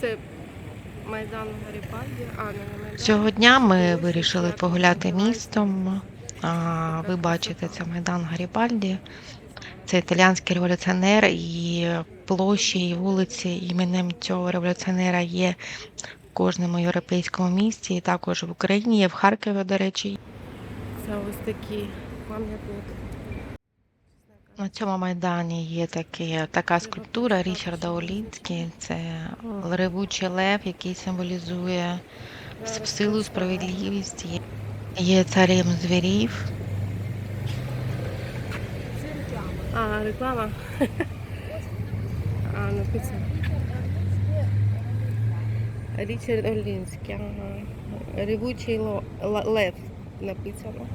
Це Майдан Гарібальді. А, не Майдан. Цього дня ми вирішили погуляти містом. А, Ви бачите, це Майдан Гарібальді. Це італіянський революціонер, і площі і вулиці іменем цього революціонера є в кожному європейському місті, і також в Україні, є в Харкові, до речі. Це ось такі пам'ятники. На цьому майдані є такі, така скульптура Річарда Олінський. Це ревучий лев, який символізує силу, справедливість. Є- царем звірів. А, реклама. А, написано. Річард Олінський, ага. Ревучий лев написано.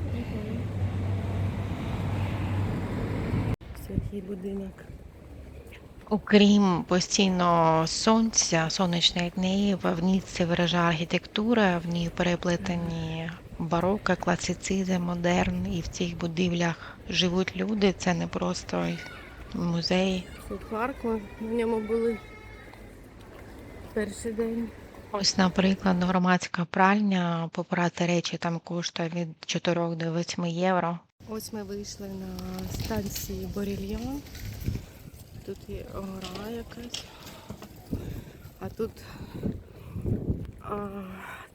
Святий будинок. Окрім постійно сонця, сонячних днів, в ній це виражає архітектура, в ній переплетені бароко, класицизм, модерн, і в цих будівлях живуть люди. Це не просто музей. Це парк, ми в ньому були перший день. Ось, наприклад, громадська пральня, попрати речі там коштує від 4 до 8 євро. Ось ми вийшли на станції Борільйон. Тут є гора якась. А тут а,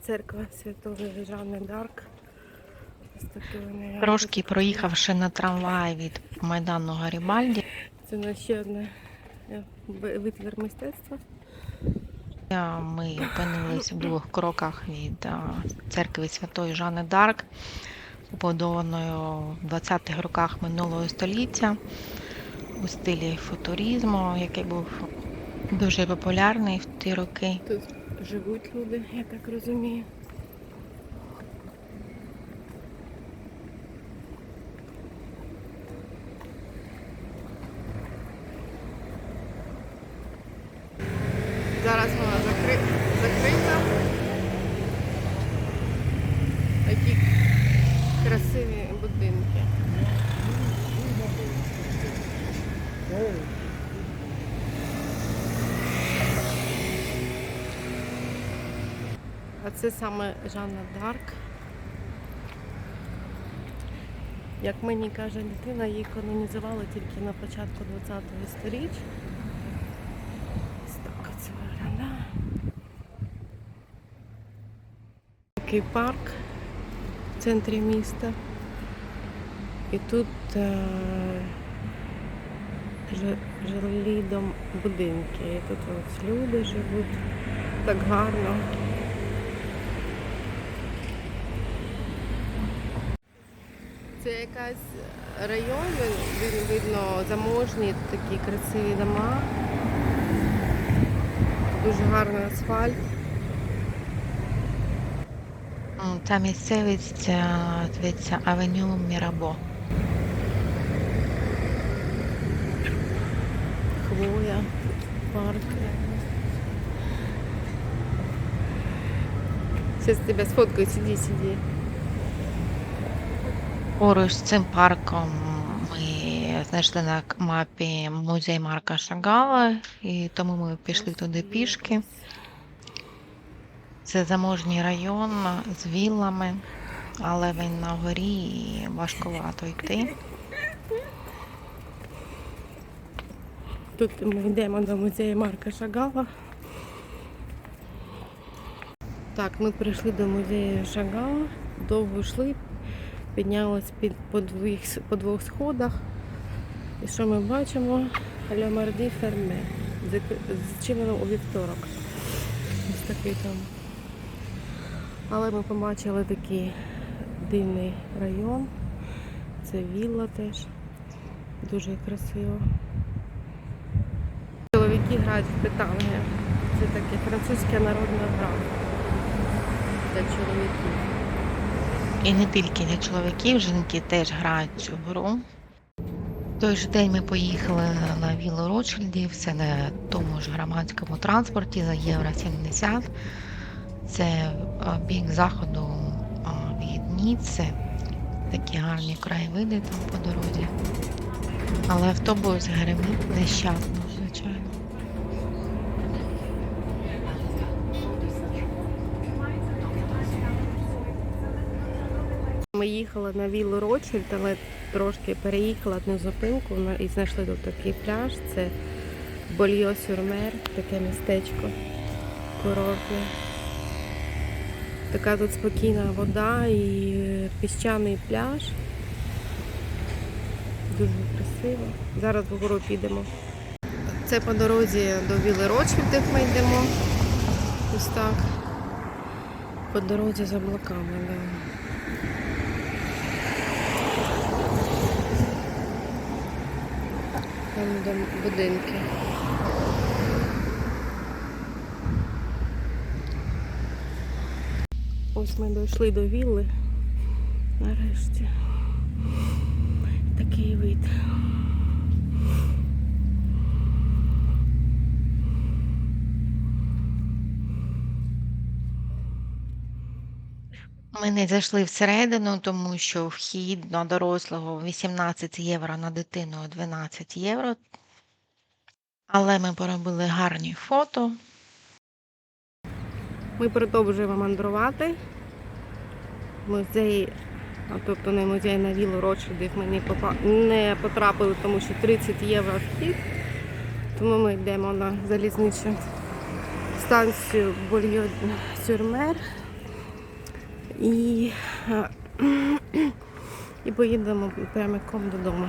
церква Святої Жанни Дарк. Трошки проїхавши на трамвай від Майдану Гарібальді, Це на ще одне е, витвір мистецтва. Ми опинились в двох кроках від церкви Святої Жани Дарк, побудованої в 20-х роках минулого століття у стилі футуризму, який був дуже популярний в ті роки. Тут живуть люди, я так розумію. Зараз вона закри... закрита. Такі красиві будинки. А це саме Жанна Дарк. Як мені каже дитина, її канонізували тільки на початку 20-го сторіччя. Ось так це виглядає. Такий парк в центрі міста. І тут е, жи- жилі дом будинки. І тут ось люди живуть так гарно. Це якась район, він, він видно заможні такі красиві дома. Дуже гарний асфальт. Ця місцевість зветься Авеню Мірабо. Хвоя, парк. Сейчас тебя сфоткаю, сиди, сиди. Поруч з цим парком ми знайшли на мапі музей Марка Шагала, і тому ми пішли туди пішки. Це заможній район з віллами, але він на горі і важкувато йти. Тут ми йдемо до музею Марка Шагала. Так, ми прийшли до музею Шагала, довго йшли, піднялись під, по, двох, по двох сходах. І що ми бачимо? Ля Марді Ферме. Зак- у вівторок. Ось такий там. Але ми побачили такий дивний район. Це вілла теж. Дуже красиво. Чоловіки грають в питання. Це таке французька народна гра для чоловіків. І не тільки для чоловіків, жінки теж грають цю гру. В той же день ми поїхали на віллу Ротшильдів, це на тому ж громадському транспорті за євро 70. Це бік заходу а, від Ніцци. Такі гарні краєвиди там по дорозі. Але автобус гримить нещасно, звичайно. Ми їхали на віллу Ротшильд, але трошки переїхали одну зупинку і знайшли тут такий пляж. Це Больйо Сюрмер, таке містечко курортне. Така тут спокійна вода і піщаний пляж. Дуже красиво. Зараз вгору підемо. Це по дорозі до Віли Ротшильдів ми йдемо. Ось так. По дорозі з облаками, да. Там будинки. Ось ми дійшли до вілли. Нарешті. Такий вид. Ми не зайшли всередину, тому що вхід на дорослого 18 євро, на дитину 12 євро. Але ми поробили гарні фото. Ми продовжуємо мандрувати. Музей, а тобто не музей на віллу Ротшильдів ми не потрапили, тому що 30 євро вхід. Тому ми йдемо на залізничну станцію Больйо Сюрмер і, і поїдемо прямиком додому.